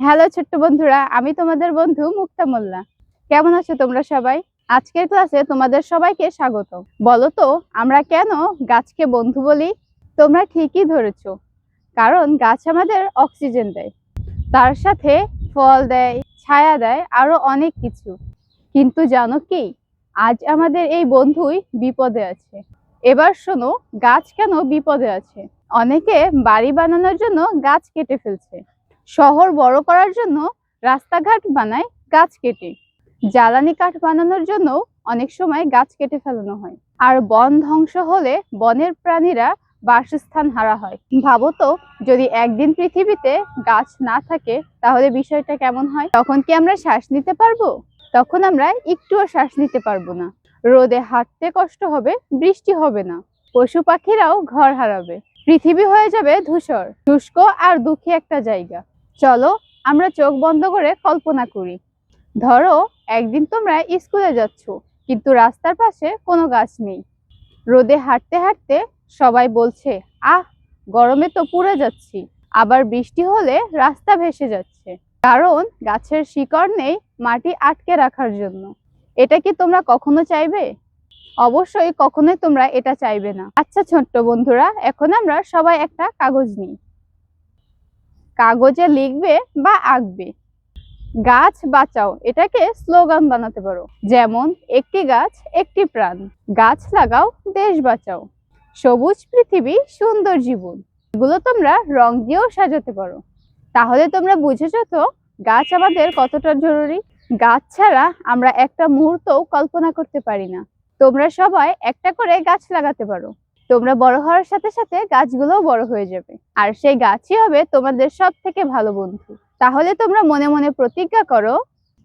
Hello ছোট্ট বন্ধুরা, আমি তোমাদের বন্ধু মুক্তা মোল্লা। কেমন আছো তোমরা সবাই? আজকের ক্লাসে তোমাদের সবাইকে স্বাগত। বলো তো, আমরা কেন গাছকে বন্ধু বলি? তোমরা ঠিকই ধরেছো, কারণ গাছ আমাদের অক্সিজেন দেয়। তার সাথে ফল দেয়, ছায়া দেয়, আরও অনেক কিছু। কিন্তু জানো কি, আজ আমাদের এই বন্ধুই বিপদে আছে। এবার শোনো, গাছ কেন বিপদে আছে? অনেকে বাড়ি বানানোর জন্য গাছ কেটে ফেলছে। শহর বড় করার জন্য রাস্তাঘাট বানায় গাছ কেটে। জ্বালানি কাঠ বানানোর জন্য অনেক সময় গাছ কেটে ফেলানো হয়। আর বন ধ্বংস হলে বনের প্রাণীরা বাসস্থান হারা হয়। ভাবো তো, যদি একদিন পৃথিবীতে গাছ না থাকে, তাহলে বিষয়টা কেমন হয়? তখন কি আমরা শ্বাস নিতে পারব? তখন আমরা একটুও শ্বাস নিতে পারব না। রোদে হাঁটতে কষ্ট হবে, বৃষ্টি হবে না। পশু পাখিরাও ঘর হারাবে। পৃথিবী হয়ে যাবে ধূসর, শুষ্ক আর দুঃখী একটা জায়গা। চলো আমরা চোখ বন্ধ করে কল্পনা করি। ধরো, একদিন তোমরা স্কুলে যাচ্ছ, কিন্তু রাস্তার পাশে কোনো গাছ নেই। রোদে হাঁটতে হাঁটতে সবাই বলছে, আহ, গরমে তো পুড়ে যাচ্ছি। আবার বৃষ্টি হলে রাস্তা ভেসে যাচ্ছে। কারণ গাছের শিকড় নেই মাটি আটকে রাখার জন্য। এটা কি তোমরা কখনো চাইবে? অবশ্যই কখনোই তোমরা এটা চাইবে না। আচ্ছা ছোট্ট বন্ধুরা, এখন আমরা সবাই একটা কাগজ নিই। কাগজে লিখবে বা আঁকবে। গাছ বাঁচাও, এটাকে স্লোগান বানাতে পারো। যেমন, একটি গাছ, একটি প্রাণ। গাছ লাগাও, দেশ বাঁচাও। সবুজ পৃথিবী, সুন্দর জীবন। এগুলো তোমরা রং দিয়েও সাজাতে পারো। তাহলে তোমরা বুঝেছ তো, গাছ আমাদের কতটা জরুরি? গাছ ছাড়া আমরা একটা মুহূর্তও কল্পনা করতে পারি না। তোমরা সবাই একটা করে গাছ লাগাতে পারো। তোমরা বড় হওয়ার সাথে সাথে গাছগুলোও বড় হয়ে যাবে। আর সেই গাছই হবে তোমাদের সব থেকে ভালো বন্ধু। তাহলে তোমরা মনে মনে প্রতিজ্ঞা করো,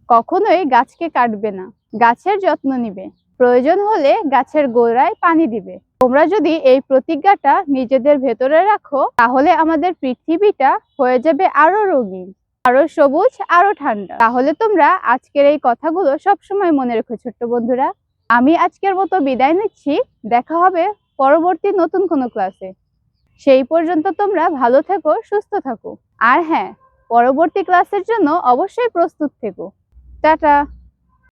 কখনোই গাছকে কাটবে না। গাছের যত্ন নিবে। প্রয়োজন হলে গাছের গোড়ায় পানি দিবে। তোমরা যদি এই প্রতিজ্ঞাটা নিজেদের ভেতরে রাখো, তাহলে আমাদের পৃথিবীটা হয়ে যাবে আরও রঙিন, আরও সবুজ, আরও ঠান্ডা। তাহলে তোমরা আজকের এই কথাগুলো সব সময় মনে রেখো ছোট্ট বন্ধুরা। আমি আজকের মতো বিদায় নিচ্ছি। দেখা হবে পরবর্তী নতুন কোনো ক্লাসে সেই পর্যন্ত তোমরা ভালো থেকো, সুস্থ থাকো। আর হ্যাঁ পরবর্তী ক্লাসের জন্য অবশ্যই প্রস্তুত থেকো। টাটা!